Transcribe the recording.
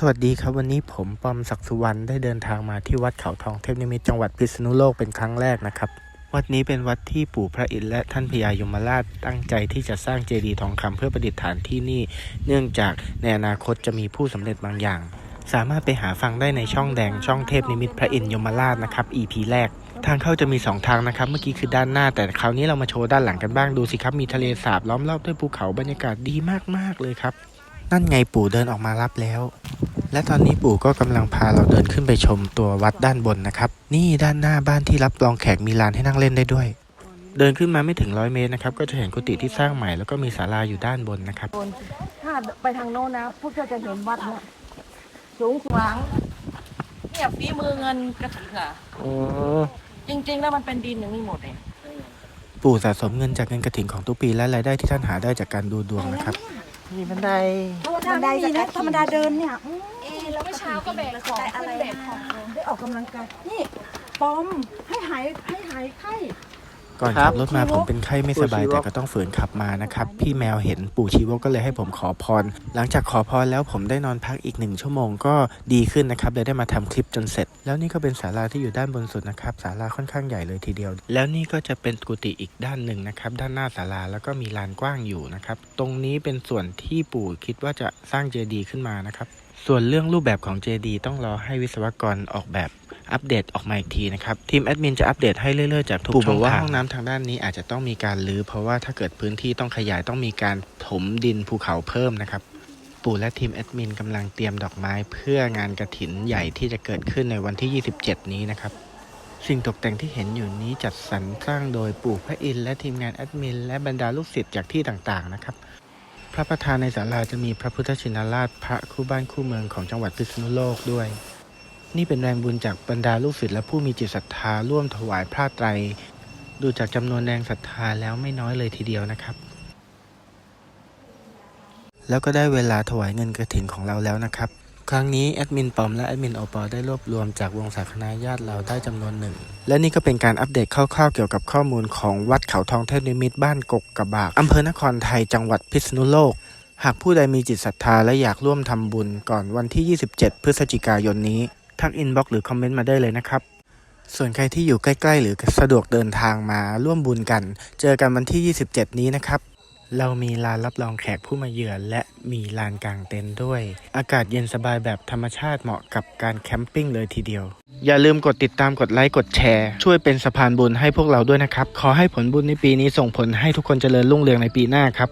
สวัสดีครับวันนี้ผมปอมศักดิ์สุวรรณได้เดินทางมาที่วัดเขาทองเทพนิมิตจังหวัดพิษณุโลกเป็นครั้งแรกนะครับ วัดนี้เป็นวัดที่ปู่พระอินทร์และท่านพญายมราชตั้งใจที่จะสร้างเจดีย์ทองคำเพื่อประดิษฐานที่นี่ เนื่องจากในอนาคตจะมีผู้สำเร็จบางอย่าง สามารถไปหาฟังได้ในช่องแดงช่องเทพนิมิตพระอินทร์ยมราชนะครับ EP แรก ทางเข้าจะมี 2 ทางนะครับ เมื่อกี้คือด้านหน้า แต่คราวนี้เรามาโชว์ด้านหลังกันบ้างดูสิครับมีทะเลสาบล้อมรอบด้วยภูเขาบรรยากาศดีมากๆเลยครับ นั่นไงปู่เดินออกมารับแล้ว และตอนนี้ปู่ก็กำลังพาเราเดินขึ้นไปชมตัววัดด้านบนนะครับ นี่ด้านหน้าบ้านที่รับรองแขกมีลานให้นั่งเล่นได้ด้วย เดินขึ้นมาไม่ถึงร้อยเมตรนะครับ ก็จะเห็นกุฏิที่สร้างใหม่แล้วก็มีศาลาอยู่ด้านบนนะครับ ถ้าไปทางโน้นนะ พวกเจ้าจะเห็นวัดเนี่ยสูงขวางเนี่ยฝีมือเงินกระถิ่นอะจริง ๆ แล้วมันเป็นดินอย่างนี้หมดเองปู่สะสมเงินจากเงินกระถิ่นของทุกปีและรายได้ที่ท่านหาได้จากการดูดวงนะครับ มีบันไดธรรมดาไม่มีนะธรรมดาเดินเนี่ยเอแล้วเมื่อเช้าก็แบกของขึ้นแบกของลงได้ออกกำลังกายนี่ปอมให้หายให้หายไข้ ก่อนขับรถมาผมเป็นไข้ไม่สบายแต่ก็ต้องฝืนขับมานะครับ พี่แมวเห็นปู่ชีวกก็เลยให้ผมขอพร หลังจากขอพรแล้วผมได้นอนพักอีกหนึ่งชั่วโมงก็ดีขึ้นนะครับเลยได้มาทำคลิปจนเสร็จ แล้วนี่ก็เป็นศาลาที่อยู่ด้านบนสุดนะครับศาลาค่อนข้างใหญ่เลยทีเดียว แล้วนี่ก็จะเป็นกุฏิอีกด้านหนึ่งนะครับด้านหน้าศาลาแล้วก็มีลานกว้างอยู่นะครับตรงนี้เป็นส่วนที่ปู่คิดว่าจะสร้างเจดีย์ขึ้นมานะครับส่วนเรื่องรูปแบบของเจดีย์ต้องรอให้วิศวกรออกแบบ อัปเดตออกมาอีกทีนะครับ ทีมแอดมินจะอัปเดตให้เรื่อยๆจากทุกช่องทางปู่บอกว่าห้องน้ำทางด้านนี้อาจจะต้องมีการรื้อเพราะว่าถ้าเกิดพื้นที่ต้องขยายต้องมีการถมดินภูเขาเพิ่มนะครับปู่และทีมแอดมินกำลังเตรียมดอกไม้เพื่องานกระถินใหญ่ที่จะเกิดขึ้นในวันที่ 27 นี้นะครับ สิ่งตกแต่งที่เห็นอยู่นี้จัดสรรสร้างโดยปู่พระอินทร์และทีมงานแอดมินและบรรดาลูกศิษย์จากที่ต่างๆนะครับ พระประธานในศาลาจะมีพระพุทธชินราชพระคู่บ้านคู่เมืองของจังหวัดพิษณุโลกด้วย นี่เป็นแรงบุญจากบรรดาลูกศิษย์และผู้มีจิตศรัทธาร่วมถวายพระไตร ดูจากจำนวนแรงศรัทธาแล้วไม่น้อยเลยทีเดียวนะครับ แล้วก็ได้เวลาถวายเงินกระถินของเราแล้วนะครับ ครั้งนี้แอดมินปอมและแอดมินโอปอได้รวบรวมจากวงศาคณาญาติเราได้จำนวนหนึ่ง และนี่ก็เป็นการอัปเดตคร่าวๆเกี่ยวกับข้อมูลของวัดเขาทองเทพนิมิตรบ้านกกกระบากอำเภอนครไทยจังหวัดพิษณุโลกหากผู้ใดมีจิตศรัทธาและอยากร่วมทำบุญก่อนวันที่ 27 พฤศจิกายนนี้ ทักอินบ็อกหรือคอมเมนต์มาได้เลยนะครับ ส่วนใครที่อยู่ใกล้ ๆ หรือสะดวกเดินทางมาร่วมบุญกัน เจอกันวันที่ 27 นี้นะครับ เรามีลานรับรองแขกผู้มาเยือนและมีลานกางเต็นท์ด้วย อากาศเย็นสบายแบบธรรมชาติเหมาะกับการแคมปิ้งเลยทีเดียว อย่าลืมกดติดตามกดไลค์กดแชร์ ช่วยเป็นสะพานบุญให้พวกเราด้วยนะครับ ขอให้ผลบุญในปีนี้ส่งผลให้ทุกคนเจริญรุ่งเรืองในปีหน้าครับ